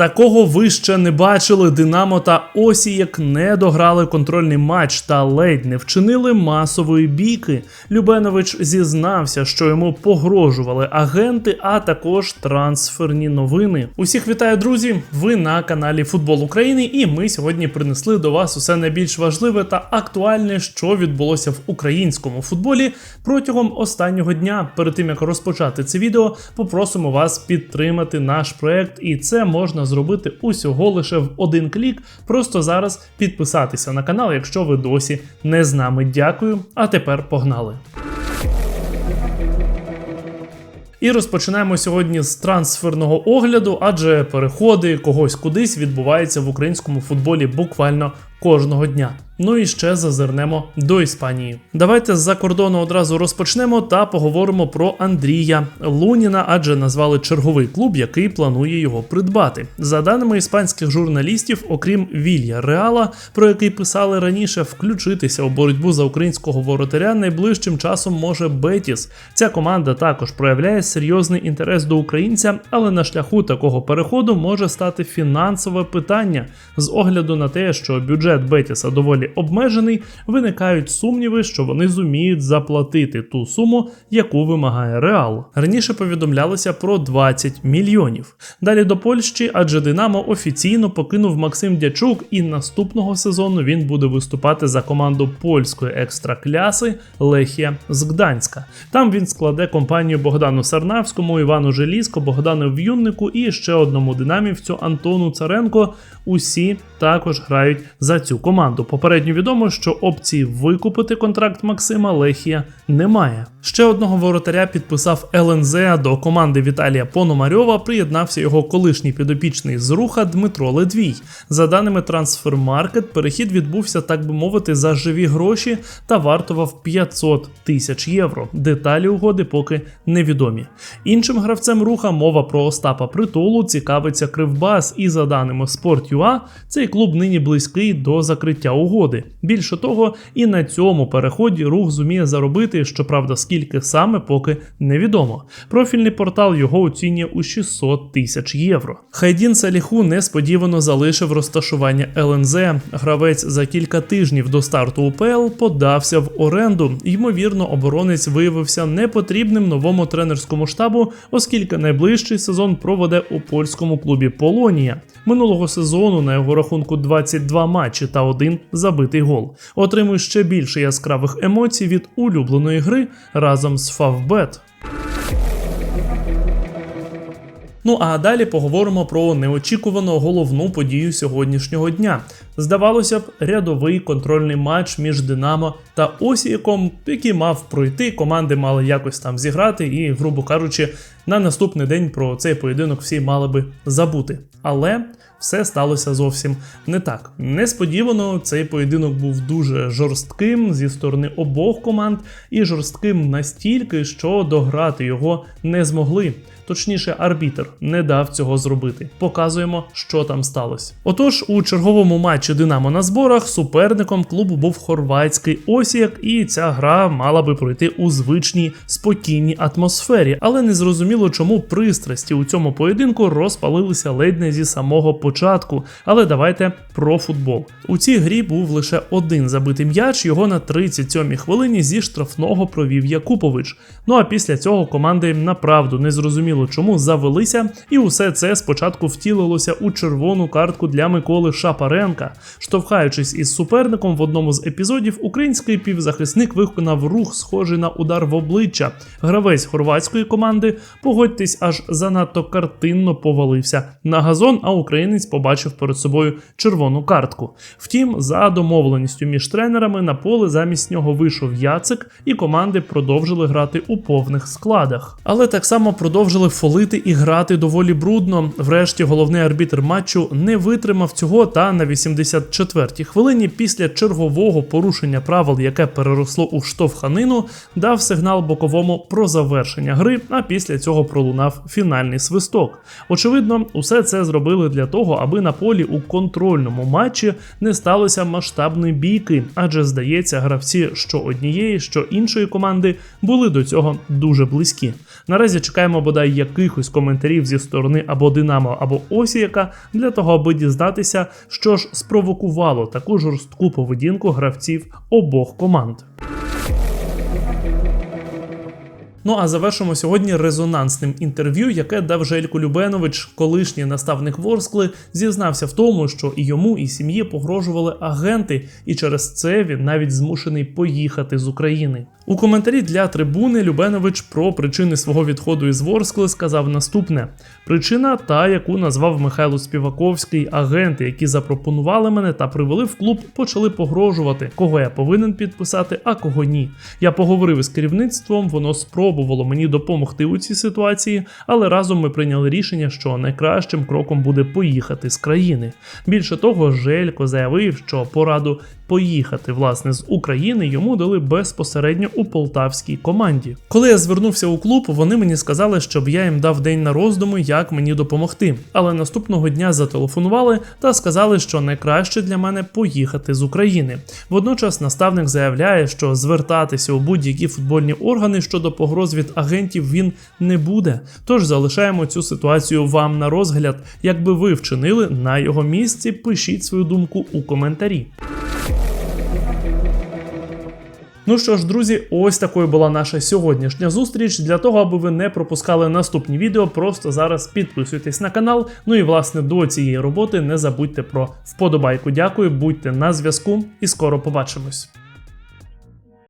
Такого ви ще не бачили. Динамо та Осіяк не дограли контрольний матч та ледь не вчинили масової бійки. Любенович зізнався, що йому погрожували агенти, а також трансферні новини. Усіх вітаю, друзі! Ви на каналі Футбол України, і ми сьогодні принесли до вас усе найбільш важливе та актуальне, що відбулося в українському футболі протягом останнього дня. Перед тим як розпочати це відео, попросимо вас підтримати наш проект, і це можна зробити усього лише в один клік. Просто зараз підписатися на канал, якщо ви досі не з нами. Дякую. А тепер погнали. І розпочинаємо сьогодні з трансферного огляду, адже переходи когось кудись відбуваються в українському футболі буквально кожного дня. Ну і ще зазирнемо до Іспанії. Давайте з-за кордону одразу розпочнемо та поговоримо про Андрія Луніна, адже назвали черговий клуб, який планує його придбати. За даними іспанських журналістів, окрім Вілья Реала, про який писали раніше, включитися у боротьбу за українського воротаря найближчим часом може Бетіс. Ця команда також проявляє серйозний інтерес до українця, але на шляху такого переходу може стати фінансове питання з огляду на те, що бюджет Бетіса доволі обмежений, виникають сумніви, що вони зуміють заплатити ту суму, яку вимагає Реал. Раніше повідомлялося про 20 мільйонів. Далі до Польщі, адже Динамо офіційно покинув Максим Дячук, і наступного сезону він буде виступати за команду польської екстракляси Лехія з Гданська. Там він складе компанію Богдану Сарнавському, Івану Желізко, Богдану В'юннику і ще одному динамівцю Антону Царенко. Усі також грають за цю команду. Попередньо відомо, що опції викупити контракт Максима Лехія немає. Ще одного воротаря підписав ЛНЗ до команди Віталія Пономарьова. Приєднався його колишній підопічний з руха Дмитро Ледвій. За даними Transfermarket, перехід відбувся, так би мовити, за живі гроші та вартував 500 тисяч євро. Деталі угоди поки невідомі. Іншим гравцем руха мова про Остапа Притулу цікавиться Кривбас, і за даними Sport.ua, цей клуб нині близький до закриття угоди. Більше того, і на цьому переході рух зуміє заробити, щоправда, скільки саме поки невідомо. Профільний портал його оцінює у 600 тисяч євро. Хайдін Саліху несподівано залишив розташування ЛНЗ. Гравець за кілька тижнів до старту УПЛ подався в оренду. Ймовірно, оборонець виявився непотрібним новому тренерському штабу, оскільки найближчий сезон проведе у польському клубі Полонія. Минулого сезону на його рахунку 22 матчі та один забитий гол. Отримує ще більше яскравих емоцій від улюбленої гри разом з Фавбет. Ну а далі поговоримо про неочікувану головну подію сьогоднішнього дня. Здавалося б, рядовий контрольний матч між Динамо та Осіяком, який мав пройти, команди мали якось там зіграти, і, грубо кажучи, на наступний день про цей поєдинок всі мали би забути. Але все сталося зовсім не так. Несподівано цей поєдинок був дуже жорстким зі сторони обох команд, і жорстким настільки, що дограти його не змогли. Точніше, арбітр не дав цього зробити. Показуємо, що там сталося. Отож, у черговому матчі Динамо на зборах суперником клубу був хорватський Осіяк, і ця гра мала би пройти у звичній спокійній атмосфері, але не зрозуміло, чому пристрасті у цьому поєдинку розпалилися ледь не зі самого початку. Але давайте про футбол. У цій грі був лише один забитий м'яч. Його на 37-й хвилині зі штрафного провів Якупович. Ну а після цього команди направду не зрозуміло, чому завелися, і усе це спочатку втілилося у червону картку для Миколи Шапаренка. Штовхаючись із суперником в одному з епізодів, український півзахисник виконав рух, схожий на удар в обличчя. Гравець хорватської команди, погодьтесь, аж занадто картинно повалився на газон, а українець побачив перед собою червону картку. Втім, за домовленістю між тренерами на поле замість нього вийшов Яцик, і команди продовжили грати у повних складах. Але так само продовжили фолити і грати доволі брудно. Врешті головний арбітр матчу не витримав цього та на 84-й хвилині після чергового порушення правил, яке переросло у штовханину, дав сигнал боковому про завершення гри. А після цього цього пролунав фінальний свисток. Очевидно, усе це зробили для того, аби на полі у контрольному матчі не сталося масштабної бійки, адже здається, гравці що однієї, що іншої команди були до цього дуже близькі. Наразі чекаємо бодай якихось коментарів зі сторони або Динамо, або Осіяка для того, аби дізнатися, що ж спровокувало таку жорстку поведінку гравців обох команд. Ну а завершимо сьогодні резонансним інтерв'ю, яке дав Желько Любенович, колишній наставник Ворскли, зізнався в тому, що і йому, і сім'ї погрожували агенти, і через це він навіть змушений поїхати з України. У коментарі для трибуни Любенович про причини свого відходу із Ворскли сказав наступне: причина та, яку назвав Михайло Співаковський, агенти, які запропонували мене та привели в клуб, почали погрожувати, кого я повинен підписати, а кого ні. Я поговорив із керівництвом, воно спробувало мені допомогти у цій ситуації, але разом ми прийняли рішення, що найкращим кроком буде поїхати з країни. Більше того, Желько заявив, що пораду поїхати власне з України йому дали безпосередньо у полтавській команді. Коли я звернувся у клуб, вони мені сказали, щоб я їм дав день на роздуми, як мені допомогти. Але наступного дня зателефонували та сказали, що найкраще для мене поїхати з України. Водночас наставник заявляє, що звертатися у будь-які футбольні органи щодо погроз від агентів він не буде. Тож залишаємо цю ситуацію вам на розгляд. Якби ви вчинили на його місці, пишіть свою думку у коментарі. Ну що ж, друзі, ось такою була наша сьогоднішня зустріч. Для того, аби ви не пропускали наступні відео, просто зараз підписуйтесь на канал. Ну і власне до цієї роботи не забудьте про вподобайку. Дякую, будьте на зв'язку і скоро побачимось.